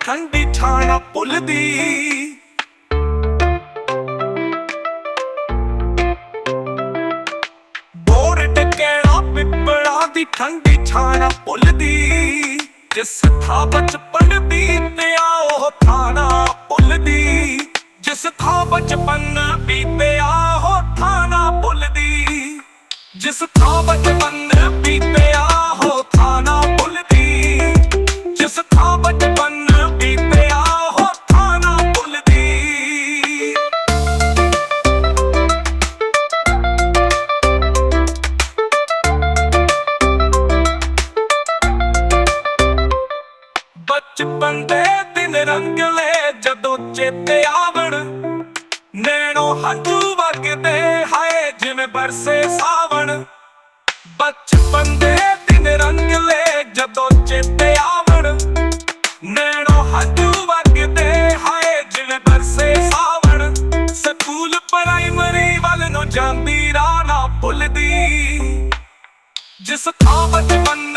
ਠੰਡੀ ਛਾਣਾ ਭੁੱਲਦੀ। ਬੋਰ ਟਕੇੜਾ ਪਿੱਪੜਾ ਦੀ ਠੰਡੀ ਛਾਣਾ ਭੁੱਲਦੀ। ਜਿਸ ਥਾਂ ਬਚਪਨ ਬੀਤਿਆ, ਉਹ ਥਾਣਾ ਭੁੱਲਦੀ। ਜਿਸ ਥਾਂ ਬਚਪਨ ਬੀਤਿਆ, ਉਹ ਥਾਣਾ ਭੁੱਲਦੀ। ਜਿਸ ਬਚਪਨ ਦੇ ਦਿਨ ਰੰਗਲੇ ਜਦੋਂ ਚੇਤੇ ਆਵਣ। ਨੈਣੋ ਹੰਝੂ ਵਗਦੇ ਹਾਏ, ਜਿਵੇਂ ਬਰਸੇ ਸਾਵਣ। ਬਚਪਨ ਦੇ ਦਿਨ ਰੰਗਲੇ ਜਦੋਂ ਚੇਤੇ ਆਵਣ। ਨੈਣੋ ਹੰਝੂ ਵਗਦੇ ਹਾਏ, ਜਿਵੇਂ ਬਰਸੇ ਸਾਵਣ। ਸਕੂਲ ਪ੍ਰਾਇਮਰੀ ਵੱਲ ਨੂੰ ਜਾਂਦੀ ਰਾਹ ਨਾ ਭੁੱਲਦੀ। ਜਿਸ ਥਾਂ ਬਚਪਨ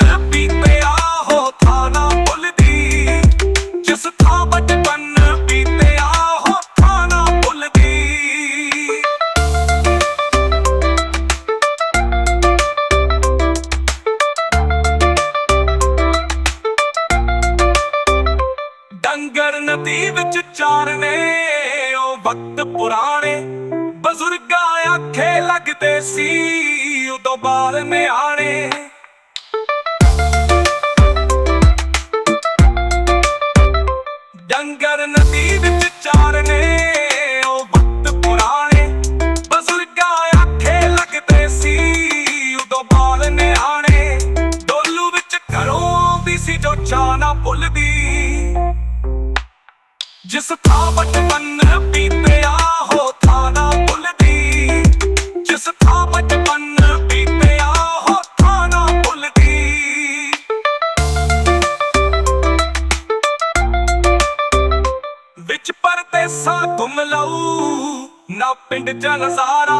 ਡੰਗਰ ਨਦੀ ਵਿੱਚ ਚਾਰਨੇ ਉਹ ਵਕਤ ਪੁਰਾਣੇ ਬਜ਼ੁਰਗਾਂ ਆਖੇ ਲੱਗਦੇ ਸੀ, ਉਦੋਂ ਬਾਲ ਨਿਆਣੇ। ਡੰਗਰ ਨਦੀ ਵਿੱਚ ਚਾਰਨੇ ਉਹ ਵਕਤ ਪੁਰਾਣੇ ਬਜ਼ੁਰਗਾਂ ਆਖੇ ਲੱਗਦੇ ਸੀ, ਉਦੋਂ ਬਾਲ ਨਿਆਣੇ। ਡੋਲੂ ਵਿੱਚ ਘਰੋਂ ਵੀ ਸੀ ਜੋ ਚਾਹ ਨਾ ਭੁੱਲਦੀ ਥਾਂ ਬਚਪਨ ਬੀਤਿਆ ਹੋ ਥਾਂ ਨਾ ਭੁੱਲਦੀ ਜਿਸ ਥਾਂ ਬਚਪਨ ਬੀਤਿਆ ਹੋ ਥਾਂ ਨਾ ਭੁੱਲਦੀ ਵਿੱਚ ਪਰਦੇਸਾਂ ਘੁੰਮ ਲਊ, ਨਾ ਪਿੰਡ ਚ ਨਜ਼ਾਰਾ,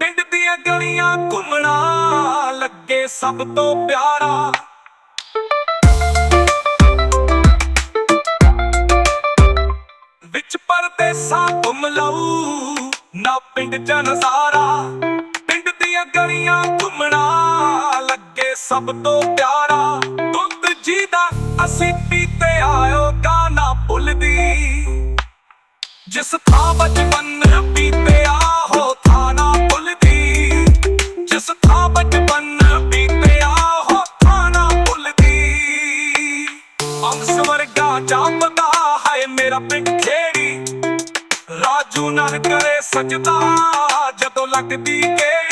ਪਿੰਡ ਦੀਆਂ ਗਲੀਆਂ ਘੁੰਮਣਾ, ਲੱਗੇ ਸਭ ਤੋਂ ਪਿਆਰਾ। ਵਿੱਚ ਪਰਦੇਸਾਂ ਘੁੰਮ ਲਊ ਨਾ ਪਿੰਡ ਚ ਨਜ਼ਾਰਾ ਪਿੰਡ ਦੀਆਂ ਗਲੀਆਂ ਘੁੰਮਣਾ। ਲੱਗੇ ਸਭ ਤੋਂ ਪਿਆਰਾ। ਦੁੱਧ ਜੀ ਦਾ ਅਸੀਂ ਪੀਤੇ ਆਇਓ ਗਾਣਾ ਭੁੱਲਦੀ। ਜਿਸ ਥਾਂ ਬਚਪਨ ਬੀਤਿਆ ਆਹੋ ਥਾਂ ਨਾ ਭੁੱਲਦੀ। ਜਿਸ ਥਾਂ ਬਚਪਨ ਬੀਤਿਆ ਹੋ ਥਾਂ ਨਾ ਭੁੱਲਦੀ। ਅੰਗ ਵਰਗਾ ਜਾਪਦਾ ਹੈ ਮੇਰਾ ਪਿੰਡ ਖੇੜੀ। ਰਾਜੂ ਨਾਲ ਕਰੇ ਸਜਦਾ ਜਦੋਂ ਲੱਗਦੀ ਕੇ